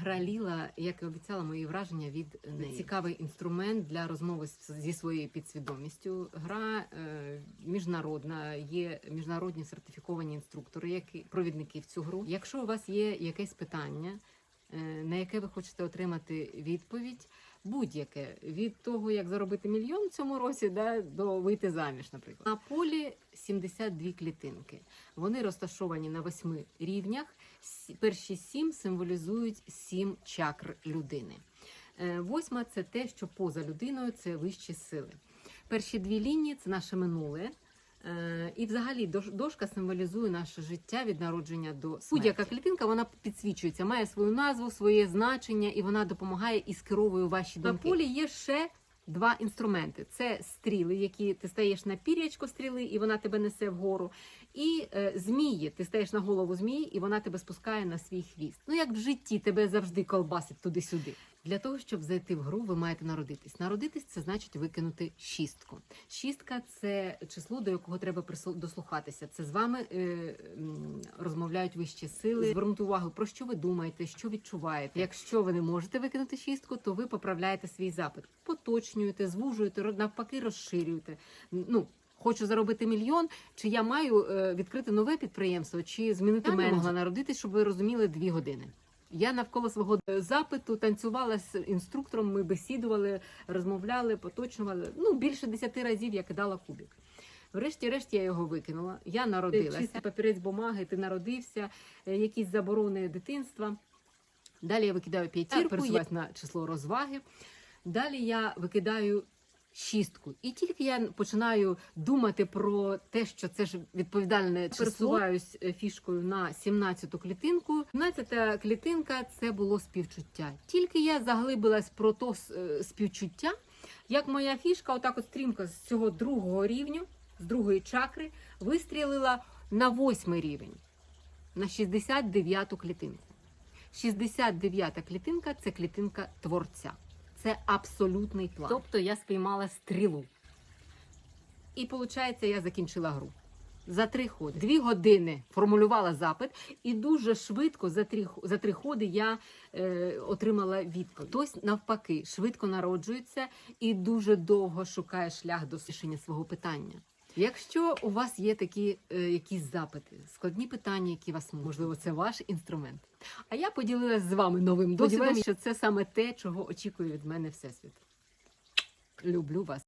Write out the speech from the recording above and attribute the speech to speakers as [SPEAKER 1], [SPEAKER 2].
[SPEAKER 1] Гра Ліла, як і обіцяла, мої враження від неї. Цікавий інструмент для розмови зі своєю підсвідомістю. Гра е, міжнародна, є міжнародні сертифіковані інструктори, які провідники в цю гру. Якщо у вас є якесь питання, на яке ви хочете отримати відповідь, будь-яке від того, як заробити мільйон в цьому році, да, до вийти заміж, наприклад. На полі 72 клітинки. Вони розташовані на восьми рівнях. Перші сім символізують сім чакр людини. Е, Восьма це те, що поза людиною це вищі сили. Перші дві лінії це наше минуле. Е, І взагалі дош- дошка символізує наше життя від народження до смерті. Будь-яка клітинка вона підсвічується, має свою назву, своє значення, і вона допомагає і скеровує ваші думки. На полі є ще два інструменти: це стріли, які ти стаєш на пір'ячко стріли, і вона тебе несе вгору. І е, змії, ти стаєш на голову змії, і вона тебе спускає на свій хвіст. Ну як в житті тебе завжди колбасить туди-сюди. Для того, щоб зайти в гру, ви маєте народитись. Народитись це значить викинути шістку. Шістка це число, до якого треба дослухатися. Це з вами е, розмовляють вищі сили. Звернути увагу, про що ви думаєте, що відчуваєте. Якщо ви не можете викинути шістку, то ви поправляєте свій запит, поточнюєте, звужуєте, навпаки, розширюєте. Ну. Хочу заробити мільйон, чи я маю е, відкрити нове підприємство, чи змінити мене могла народитись, щоб ви розуміли дві години. Я навколо свого е, запиту танцювала з інструктором. Ми бесідували, розмовляли, поточнювали. Ну більше десяти разів я кидала кубик. Врешті-решт я його викинула. Я народилася. Чистий папірець бумаги, ти народився, е, якісь заборони дитинства. Далі я викидаю п'ятірку, пересуваюсь на число розваги. Далі я викидаю шістку. І тільки я починаю думати про те, що це ж відповідальне число, пересуваюсь е, фішкою на 17-ту клітинку. 17-та клітинка це було співчуття. Тільки я заглибилась про то е, співчуття, як моя фішка, отак от стрімко з цього другого рівню, з другої чакри, вистрілила на восьмий рівень, на 69-ту клітинку. 69-та клітинка це клітинка творця. Це абсолютний план. Тобто я спіймала стрілу. І виходить, я закінчила гру. За три ходи. Дві години формулювала запит, і дуже швидко за три, за три ходи я е, отримала відповідь. Хтось навпаки швидко народжується і дуже довго шукає шлях до рішення свого питання. Якщо у вас є такі е, якісь запити, складні питання, які вас можливо, це ваш інструмент. А я поділилася з вами новим досвідом, що це саме те, чого очікує від мене всесвіт. Люблю вас.